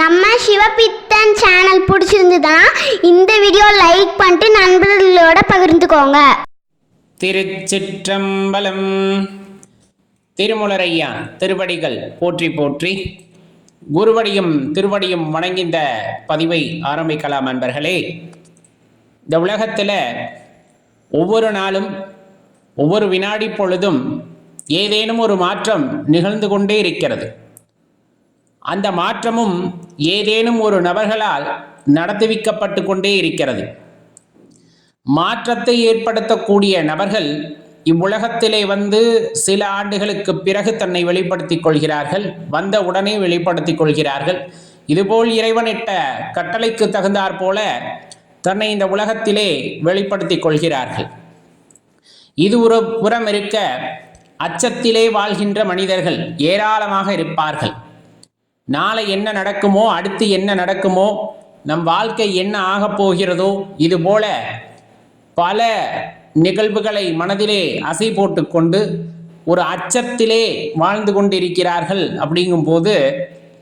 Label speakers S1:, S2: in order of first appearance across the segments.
S1: நம்ம சிவபித்தன் சேனல் பிடிச்சிருந்ததுன்னா இந்த வீடியோ லைக் பண்ணிட்டு நண்பர்களோட பகிர்ந்துக்கோங்க.
S2: திருச்சிற்றம்பலம் திருமுலரையா திருவடிகள் போற்றி போற்றி குருவடியும் திருவடியும் வணங்கிந்த பதிவை ஆரம்பிக்கலாம் அன்பர்களே இந்த உலகத்தில் ஒவ்வொரு நாளும் ஒவ்வொரு வினாடி பொழுதும் ஏதேனும் ஒரு மாற்றம் நிகழ்ந்து கொண்டே இருக்கிறது. அந்த மாற்றமும் ஏதேனும் ஒரு நபர்களால் நடத்துவிக்கப்பட்டு கொண்டே இருக்கிறது. மாற்றத்தை ஏற்படுத்தக்கூடிய நபர்கள் இவ்வுலகத்திலே வந்து சில ஆண்டுகளுக்கு பிறகு தன்னை வெளிப்படுத்திக் கொள்கிறார்கள் வந்த உடனே வெளிப்படுத்திக் கொள்கிறார்கள். இதுபோல் இறைவனிட்ட கட்டளைக்கு தகுந்தாற் போல தன்னை இந்த உலகத்திலே வெளிப்படுத்திக் கொள்கிறார்கள். இது ஒரு புறம் இருக்க அச்சத்திலே வாழ்கின்ற மனிதர்கள் ஏராளமாக இருப்பார்கள். நாளை என்ன நடக்குமோ அடுத்து என்ன நடக்குமோ நம் வாழ்க்கை என்ன ஆகப் போகிறதோ இது போல பல நிகழ்வுகளை மனதிலே அசை போட்டுக்கொண்டு ஒரு அச்சத்திலே வாழ்ந்து கொண்டிருக்கிறார்கள் அப்படிங்கும்போது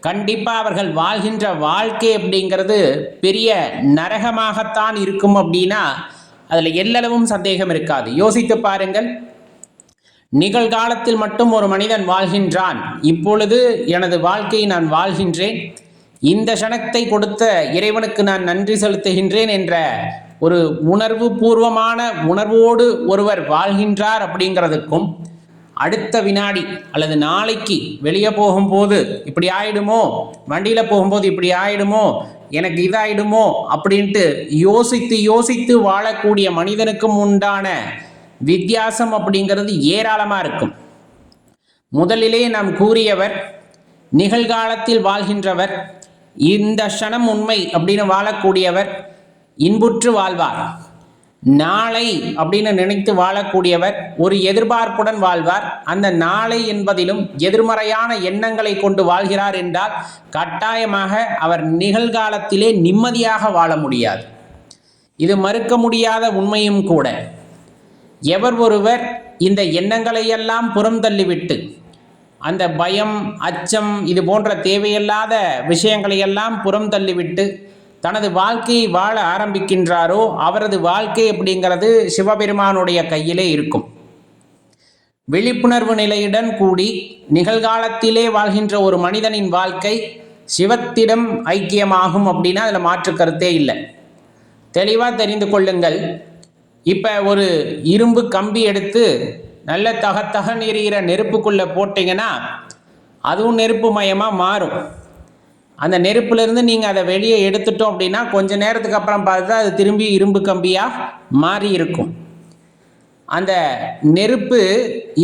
S2: கண்டிப்பாக அவர்கள் வாழ்கின்ற வாழ்க்கை அப்படிங்கிறது பெரிய நரகமாகத்தான் இருக்கும் அப்படின்னா அதில் எல்லளவும் சந்தேகம் இருக்காது. யோசித்து பாருங்கள் நிகழ்காலத்தில் மட்டும் ஒரு மனிதன் வாழ்கின்றான். இப்பொழுது எனது வாழ்க்கையை நான் வாழ்கின்றேன். இந்த கணத்தை கொடுத்த இறைவனுக்கு நான் நன்றி செலுத்துகின்றேன் என்ற ஒரு உணர்வு பூர்வமான உணர்வோடு ஒருவர் வாழ்கின்றார் அப்படிங்கிறதுக்கும் அடுத்த வினாடி அல்லது நாளைக்கு வெளியே போகும்போது இப்படி ஆயிடுமோ? வண்டியில் போகும்போது இப்படி ஆயிடுமோ? எனக்கு இதாயிடுமோ? அப்படின்ட்டு யோசித்து யோசித்து வாழக்கூடிய மனிதனுக்கும் உண்டான வித்தியாசம் அப்படிங்கிறது ஏராளமாக இருக்கும். முதலிலே நாம் கூறியவர் நிகழ்காலத்தில் வாழ்கின்றவர் இந்த க்ஷணம் உண்மை அப்படின்னு வாழக்கூடியவர் இன்புற்று வாழ்வார். நாளை அப்படின்னு நினைத்து வாழக்கூடியவர் ஒரு எதிர்பார்ப்புடன் வாழ்வார். அந்த நாளை என்பதிலும் எதிர்மறையான எண்ணங்களை கொண்டு வாழ்கிறார் என்றால் கட்டாயமாக அவர் நிகழ்காலத்திலே நிம்மதியாக வாழ முடியாது. இது மறுக்க முடியாத உண்மையும் கூட. எவர் ஒருவர் இந்த எண்ணங்களையெல்லாம் புறம் தள்ளிவிட்டு அந்த பயம் அச்சம் இது போன்ற தேவையில்லாத விஷயங்களையெல்லாம் புறம் தள்ளிவிட்டு தனது வாழ்க்கையை வாழ ஆரம்பிக்கின்றாரோ அவரது வாழ்க்கை அப்படிங்கிறது சிவபெருமானுடைய கையிலே இருக்கும். விழிப்புணர்வு நிலையுடன் கூடி நிகழ்காலத்திலே வாழ்கின்ற ஒரு மனிதனின் வாழ்க்கை சிவத்திடம் ஐக்கியமாகும் அப்படின்னா அதில் மாற்று கருத்தே இல்லை. தெளிவாக தெரிந்து கொள்ளுங்கள் இப்போ ஒரு இரும்பு கம்பி எடுத்து நல்ல தகத்தகன் எரிகிற நெருப்புக்குள்ளே போட்டிங்கன்னா அதுவும் நெருப்பு மயமாக மாறும். அந்த நெருப்புலேருந்து நீங்கள் அதை வெளியே எடுத்துட்டோம் அப்படின்னா கொஞ்ச நேரத்துக்கு அப்புறம் பார்த்தா அது திரும்பி இரும்பு கம்பியாக மாறி இருக்கும். அந்த நெருப்பு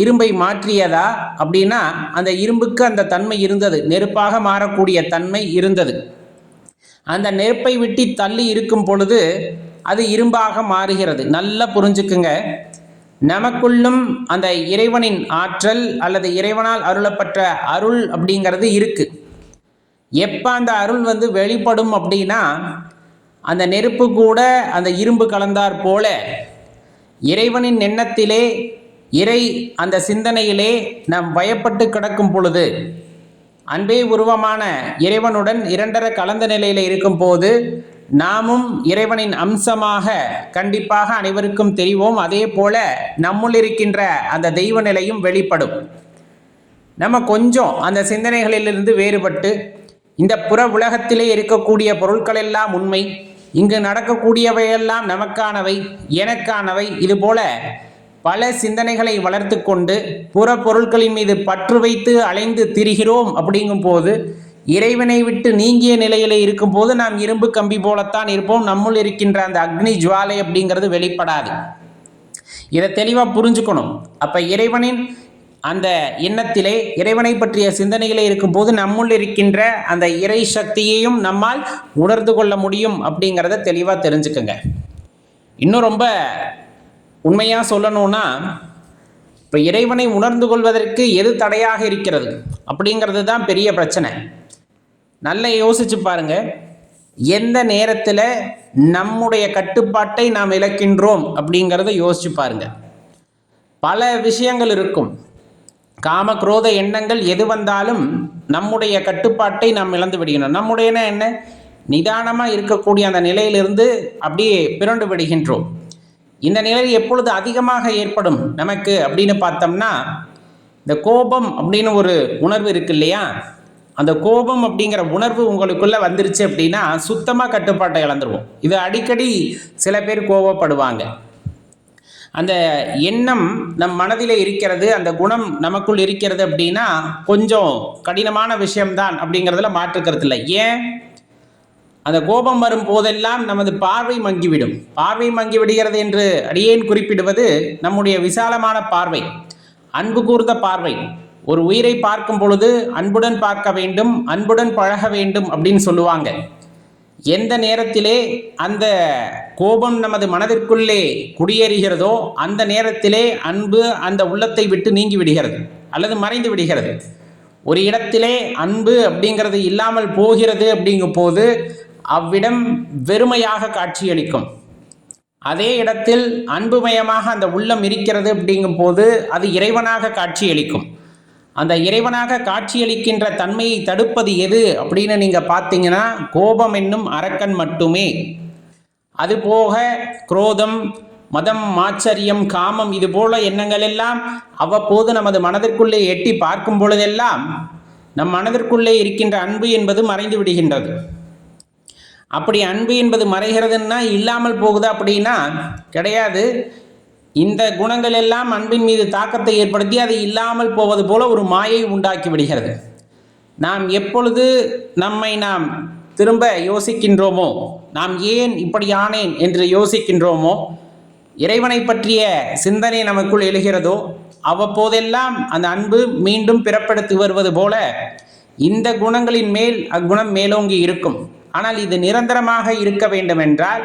S2: இரும்பை மாற்றியதா அப்படின்னா அந்த இரும்புக்கு அந்த தன்மை இருந்தது. நெருப்பாக மாறக்கூடிய தன்மை இருந்தது. அந்த நெருப்பை விட்டு தள்ளி இருக்கும் பொழுது அது இரும்பாக மாறுகிறது. நல்லா புரிஞ்சுக்குங்க. நமக்குள்ளும் அந்த இறைவனின் ஆற்றல் அல்லது இறைவனால் அருளப்பட்ட அருள் அப்படிங்கிறது இருக்கு. எப்போ அந்த அருள் வந்து வெளிப்படும் அப்படின்னா அந்த நெருப்பு கூட அந்த இரும்பு கலந்தார் போல இறைவனின் எண்ணத்திலே இறை அந்த சிந்தனையிலே நாம் பயப்பட்டு கிடக்கும் பொழுது அன்பே உருவமான இறைவனுடன் இரண்டர கலந்த நிலையில் இருக்கும்போது நாமும் இறைவனின் அம்சமாக கண்டிப்பாக அனைவருக்கும் தெரிவோம். அதே போல நம்முள் இருக்கின்ற அந்த தெய்வ நிலையும் வெளிப்படும். நம்ம கொஞ்சம் அந்த சிந்தனைகளிலிருந்து வேறுபட்டு இந்த புற உலகத்திலே இருக்கக்கூடிய பொருட்கள் எல்லாம் உண்மை இங்கு நடக்கக்கூடியவையெல்லாம் நமக்கானவை எனக்கானவை இதுபோல பல சிந்தனைகளை வளர்த்து கொண்டு புற பொருட்களின் மீது பற்று வைத்து அலைந்து திரிகிறோம் அப்படிங்கும்போது இறைவனை விட்டு நீங்கிய நிலையில இருக்கும்போது நாம் இரும்பு கம்பி போலத்தான் இருப்போம். நம்முள் இருக்கின்ற அந்த அக்னி ஜுவாலை அப்படிங்கிறது வெளிப்படாது. இதை தெளிவாக புரிஞ்சுக்கணும். அப்போ இறைவனின் அந்த எண்ணத்திலே இறைவனை பற்றிய சிந்தனைகளே இருக்கும்போது நம்முள் இருக்கின்ற அந்த இறை சக்தியையும் நம்மால் உணர்ந்து கொள்ள முடியும் அப்படிங்கிறத தெளிவாக தெரிஞ்சுக்கோங்க. இன்னும் ரொம்ப உண்மையாக சொல்லணும்னா இப்போ இறைவனை உணர்ந்து கொள்வதற்கு எது தடையாக இருக்கிறது அப்படிங்கிறது தான் பெரிய பிரச்சனை. நல்லா யோசிச்சு பாருங்க. எந்த நேரத்தில் நம்முடைய கட்டுப்பாட்டை நாம் இழக்கின்றோம் அப்படிங்கிறத யோசிச்சு பாருங்க. பல விஷயங்கள் இருக்கும். காம குரோத எண்ணங்கள் எது வந்தாலும் நம்முடைய கட்டுப்பாட்டை நாம் இழந்து விடுகிறோம் நம்முடையன என்ன? நிதானமாக இருக்கக்கூடிய அந்த நிலையிலிருந்து அப்படியே பிறண்டு விடுகின்றோம். இந்த நிலை எப்பொழுது அதிகமாக ஏற்படும் நமக்கு அப்படின்னு பார்த்தோம்னா இந்த கோபம் அப்படின்னு ஒரு உணர்வு இருக்கு இல்லையா? அந்த கோபம் அப்படிங்கிற உணர்வு உங்களுக்குள்ள வந்துருச்சு அப்படின்னா சுத்தமாக கட்டுப்பாட்டை இழந்துருவோம். இது அடிக்கடி சில பேர் கோபப்படுவாங்க. அந்த எண்ணம் நம் மனதில் இருக்கிறது அந்த குணம் நமக்குள் இருக்கிறது அப்படின்னா கொஞ்சம் கடினமான விஷயம்தான் அப்படிங்கிறதுல மாற்றுக்கிறது இல்லை. ஏன்? அந்த கோபம் வரும் போதெல்லாம் நமது பார்வை மங்கிவிடும். பார்வை மங்கி விடுகிறது என்று அடியேன் குறிப்பிடுவது நம்முடைய விசாலமான பார்வை அன்பு கூர்ந்த பார்வை. ஒரு உயிரை பார்க்கும் பொழுது அன்புடன் பார்க்க வேண்டும் அன்புடன் பழக வேண்டும் அப்படின்னு சொல்லுவாங்க. எந்த நேரத்திலே அந்த கோபம் நமது மனதிற்குள்ளே குடியேறுகிறதோ அந்த நேரத்திலே அன்பு அந்த உள்ளத்தை விட்டு நீங்கி விடுகிறது அல்லது மறைந்து விடுகிறது. ஒரு இடத்திலே அன்பு அப்படிங்கிறது இல்லாமல் போகிறது அப்படிங்கும் போது அவ்விடம் வெறுமையாக காட்சியளிக்கும். அதே இடத்தில் அன்புமயமாக அந்த உள்ளம் இருக்கிறது அப்படிங்கும் போது அது இறைவனாக காட்சியளிக்கும். அந்த இறைவனாக காட்சியளிக்கின்ற தன்மையை தடுப்பது எது அப்படின்னு நீங்கள் பார்த்தீங்கன்னா கோபம் என்னும் அரக்கன் மட்டுமே. அதுபோக குரோதம் மதம் மாச்சரியம் காமம் இது போல எண்ணங்கள் எல்லாம் அவ்வப்போது நமது மனதிற்குள்ளே எட்டி பார்க்கும் பொழுதெல்லாம் நம் மனதிற்குள்ளே இருக்கின்ற அன்பு என்பது மறைந்து விடுகின்றது. அப்படி அன்பு என்பது மறைகிறதுன்னா இல்லாமல் போகுதா அப்படின்னா கிடையாது. இந்த குணங்கள் எல்லாம் அன்பின் மீது தாக்கத்தை ஏற்படுத்தி அது இல்லாமல் போவது போல ஒரு மாயை உண்டாக்கி விடுகிறது. நாம் எப்பொழுது நம்மை நாம் திரும்ப யோசிக்கின்றோமோ நாம் ஏன் இப்படி ஆனேன் என்று யோசிக்கின்றோமோ இறைவனை பற்றிய சிந்தனை நமக்குள் எழுகிறதோ அவ்வப்போதெல்லாம் அந்த அன்பு மீண்டும் பிறப்படுத்தி வருவது போல இந்த குணங்களின் மேல் அக்குணம் மேலோங்கி இருக்கும். ஆனால் இது நிரந்தரமாக இருக்க வேண்டும் என்றால்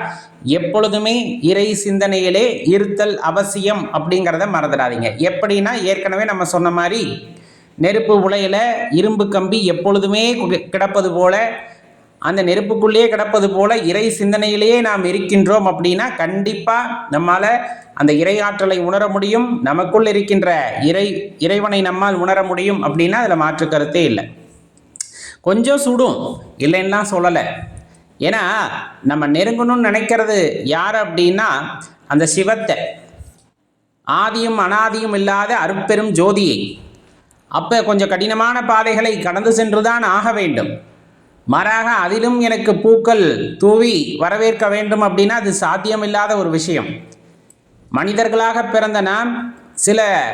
S2: எப்பொழுதுமே இறை சிந்தனையிலே இருத்தல் அவசியம் அப்படிங்கிறத மறந்துடாதீங்க. எப்படின்னா ஏற்கனவே நம்ம சொன்ன மாதிரி நெருப்பு உலையில இரும்பு கம்பி எப்பொழுதுமே கிடப்பது போல அந்த நெருப்புக்குள்ளேயே கிடப்பது போல இறை சிந்தனையிலேயே நாம் இருக்கின்றோம் அப்படின்னா கண்டிப்பாக நம்மால் அந்த இறை ஆற்றலை உணர முடியும். நமக்குள் இருக்கின்ற இறை இறைவனை நம்மால் உணர முடியும் அப்படின்னா அதில் மாற்று கருத்தே இல்லை. கொஞ்சம் சுடும். இல்லைன்னா சொல்லலை. ஏன்னா நம்ம நெருங்கணும்னு நினைக்கிறது யார் அப்படின்னா அந்த சிவத்தை. ஆதியும் அனாதியும் இல்லாத அருப்பெரும் ஜோதியை. அப்போ கொஞ்சம் கடினமான பாதைகளை கடந்து சென்றுதான் ஆக வேண்டும். மாறாக அதிலும் எனக்கு பூக்கள் தூவி வரவேற்க வேண்டும் அப்படின்னா அது சாத்தியமில்லாத ஒரு விஷயம். மனிதர்களாக பிறந்த நாம் சில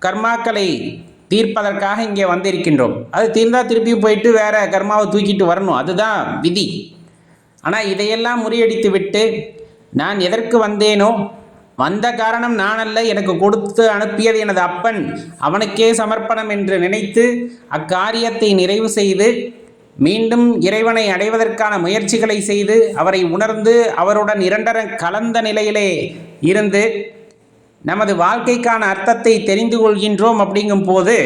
S2: கர்மாக்களை தீர்ப்பதற்காக இங்கே வந்திருக்கின்றோம். அது தீர்ந்தா திருப்பி போயிட்டு வேற கர்மாவை தூக்கிட்டு வரணும். அதுதான் விதி. ஆனால் இதையெல்லாம் முறியடித்து விட்டு நான் எதற்கு வந்தேனோ? வந்த காரணம் நான் அல்ல எனக்கு கொடுத்து அனுப்பியது எனது அப்பன். அவனுக்கே சமர்ப்பணம் என்று நினைத்து அக்காரியத்தை நிறைவு செய்து மீண்டும் இறைவனை அடைவதற்கான முயற்சிகளை செய்து அவரை உணர்ந்து அவருடன் இரண்டர கலந்த நிலையிலே இருந்து நமது வாழ்க்கைக்கான அர்த்தத்தை தெரிந்து கொள்கின்றோம் அப்படிங்கும் போது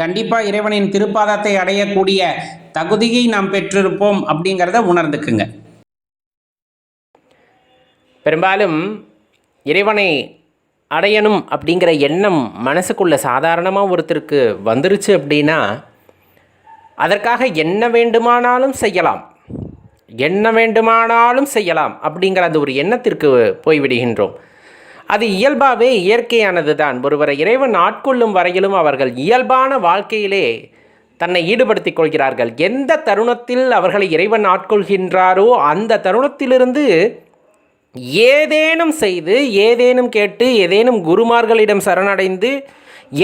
S2: கண்டிப்பாக இறைவனின் திருப்பாதத்தை அடையக்கூடிய தகுதியை நாம் பெற்றிருப்போம் அப்படிங்கிறத உணர்ந்துக்குங்க. பெரும்பாலும் இறைவனை அடையணும் அப்படிங்கிற எண்ணம் மனசுக்குள்ள சாதாரணமாக ஒருத்தருக்கு வந்துருச்சு அப்படின்னா அதற்காக என்ன வேண்டுமானாலும் செய்யலாம். என்ன வேண்டுமானாலும் செய்யலாம் அப்படிங்கிற அந்த ஒரு எண்ணத்திற்கு போய்விடுகின்றோம். அது இயல்பாகவே இயற்கையானது தான் ஒருவரை இறைவன் ஆட்கொள்ளும் வரையிலும் அவர்கள் இயல்பான வாழ்க்கையிலே தன்னை ஈடுபடுத்திக் கொள்கிறார்கள். எந்த தருணத்தில் அவர்களை இறைவன் ஆட்கொள்கின்றாரோ அந்த தருணத்திலிருந்து ஏதேனும் செய்து ஏதேனும் கேட்டு ஏதேனும் குருமார்களிடம் சரணடைந்து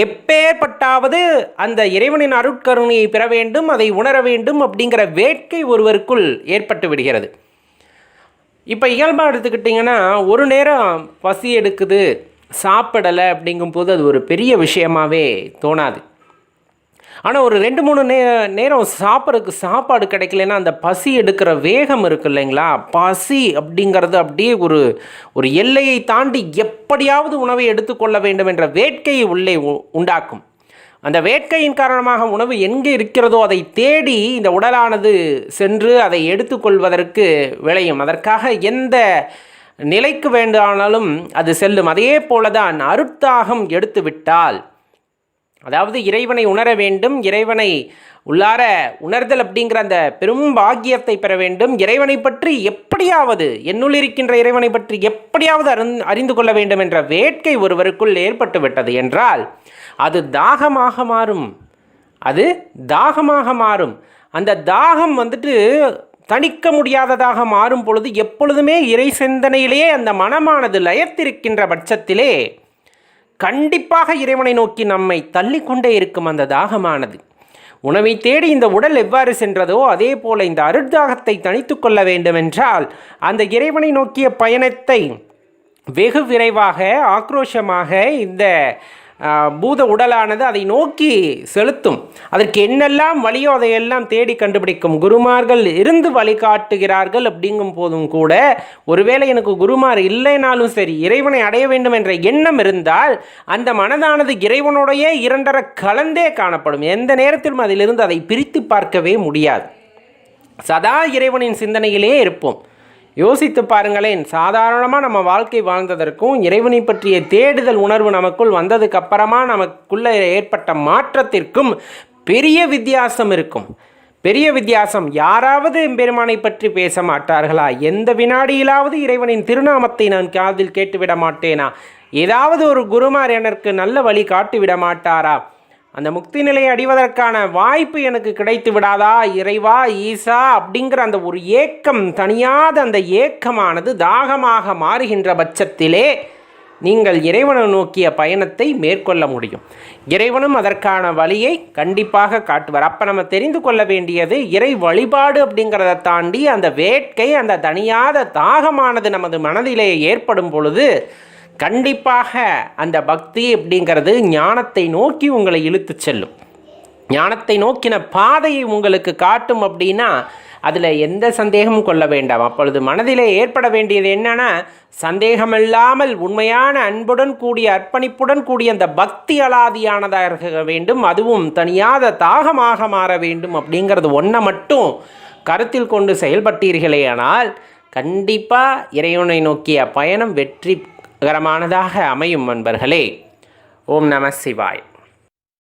S2: எப்பேற்பட்டாவது அந்த இறைவனின் அருட்கருணையை பெற வேண்டும் அதை உணர வேண்டும் அப்படிங்கிற வேட்கை ஒருவருக்குள் ஏற்பட்டு விடுகிறது. இப்போ இயல்பாக எடுத்துக்கிட்டிங்கன்னா ஒரு நேரம் பசி எடுக்குது சாப்பிடலை அப்படிங்கும்போது அது ஒரு பெரிய விஷயமாவே தோணாது. ஆனால் ஒரு ரெண்டு மூணு நே நேரம் சாப்பிட்றதுக்கு சாப்பாடு கிடைக்கலன்னா அந்த பசி எடுக்கிற வேகம் இருக்கு இல்லைங்களா? பசி அப்படிங்கிறது அப்படியே ஒரு ஒரு எல்லையை தாண்டி எப்படியாவது உணவை எடுத்துக்கொள்ள வேண்டும் என்ற வேட்கையை உள்ளே உ- உண்டாக்கும். அந்த வேட்கையின் காரணமாக உணவு எங்கே இருக்கிறதோ அதை தேடி இந்த உடலானது சென்று அதை எடுத்துக்கொள்வதற்கு விளையும். அதற்காக எந்த நிலைக்கு வேண்டானாலும் அது செல்லும். அதே போல தான் அருட்தாகம் எடுத்துவிட்டால்
S3: அதாவது இறைவனை உணர வேண்டும் இறைவனை உள்ளார உணர்தல் அப்படிங்கிற அந்த பெரும் பாக்கியத்தை பெற வேண்டும். இறைவனை பற்றி எப்படியாவது என்னுள் இருக்கின்ற இறைவனை பற்றி எப்படியாவது அறிந் அறிந்து கொள்ள வேண்டும் என்ற வேட்கை ஒருவருக்குள் ஏற்பட்டுவிட்டது என்றால் அது தாகமாக மாறும். அது தாகமாக மாறும். அந்த தாகம் வந்துட்டு தணிக்க முடியாததாக மாறும் பொழுது எப்பொழுதுமே இறை சிந்தனையிலேயே அந்த மனமானது லயத்திருக்கின்ற பட்சத்திலே கண்டிப்பாக இறைவனை நோக்கி நம்மை தள்ளிக்கொண்டே இருக்கும் அந்த தாகமானது. உணவை தேடி இந்த உடல் எவ்வாறு சென்றதோ அதே போல இந்த அருட்தாகத்தை தணித்து கொள்ள வேண்டுமென்றால் அந்த இறைவனை நோக்கிய பயணத்தை வெகு விரைவாக ஆக்ரோஷமாக இந்த பூத உடலானது அதை நோக்கி செலுத்தும். அதற்கு என்னெல்லாம் வழியோ அதையெல்லாம் தேடி கண்டுபிடிக்கும். குருமார்கள் இருந்து வழிகாட்டுகிறார்கள் அப்படிங்கும் போதும் கூட ஒருவேளை எனக்கு குருமார் இல்லைனாலும் சரி இறைவனை அடைய வேண்டும் என்ற எண்ணம் இருந்தால் அந்த மனதானது இறைவனுடைய இரண்டர கலந்தே காணப்படும். எந்த நேரத்திலும் அதிலிருந்து அதை பிரித்து பார்க்கவே முடியாது. சதா இறைவனின் சிந்தனையிலே இருப்போம். யோசித்து பாருங்களேன். சாதாரணமாக நம்ம வாழ்க்கை வாழ்ந்ததற்கும் இறைவனை பற்றிய தேடுதல் உணர்வு நமக்குள் வந்ததுக்கு அப்புறமா ஏற்பட்ட மாற்றத்திற்கும் பெரிய வித்தியாசம் இருக்கும். பெரிய வித்தியாசம் யாராவது எம்பெருமானை பற்றி பேச மாட்டார்களா? எந்த வினாடியிலாவது இறைவனின் திருநாமத்தை நான் காதில் கேட்டுவிட மாட்டேனா? ஏதாவது ஒரு குருமார் எனக்கு நல்ல வழி காட்டிவிட மாட்டாரா? அந்த முக்தி நிலையை அடைவதற்கான வாய்ப்பு எனக்கு கிடைத்து விடாதா? இறைவா ஈசா அப்படிங்கிற அந்த ஒரு ஏக்கம் தனியாத அந்த ஏக்கமானது தாகமாக மாறுகின்ற பட்சத்திலே நீங்கள் இறைவனை நோக்கிய பயணத்தை மேற்கொள்ள முடியும். இறைவனும் அதற்கான வழியை கண்டிப்பாக காட்டுவார். அப்போ நம்ம தெரிந்து கொள்ள வேண்டியது இறை வழிபாடு அப்படிங்கிறத தாண்டி அந்த வேட்கை அந்த தனியாத தாகமானது நமது மனதிலே ஏற்படும் பொழுது கண்டிப்பாக அந்த பக்தி அப்படிங்கிறது ஞானத்தை நோக்கி உங்களை இழுத்துச் செல்லும். ஞானத்தை நோக்கின பாதையை உங்களுக்கு காட்டும் அப்படின்னா அதில் எந்த சந்தேகமும் கொள்ள வேண்டாம். அப்பொழுது மனதிலே ஏற்பட வேண்டியது என்னன்னா சந்தேகமில்லாமல் உண்மையான அன்புடன் கூடிய அர்ப்பணிப்புடன் கூடிய அந்த பக்தி அலாதியானதாக இருக்க வேண்டும். அதுவும் தனியாத தாகமாக மாற வேண்டும் அப்படிங்கிறது ஒன்றை மட்டும் கருத்தில் கொண்டு செயல்பட்டீர்களேயானால் கண்டிப்பாக இறைவனை நோக்கிய பயணம் வெற்றி வெற்றிகரமானதாக அமையும் நண்பர்களே ஓம் நம சிவாய்.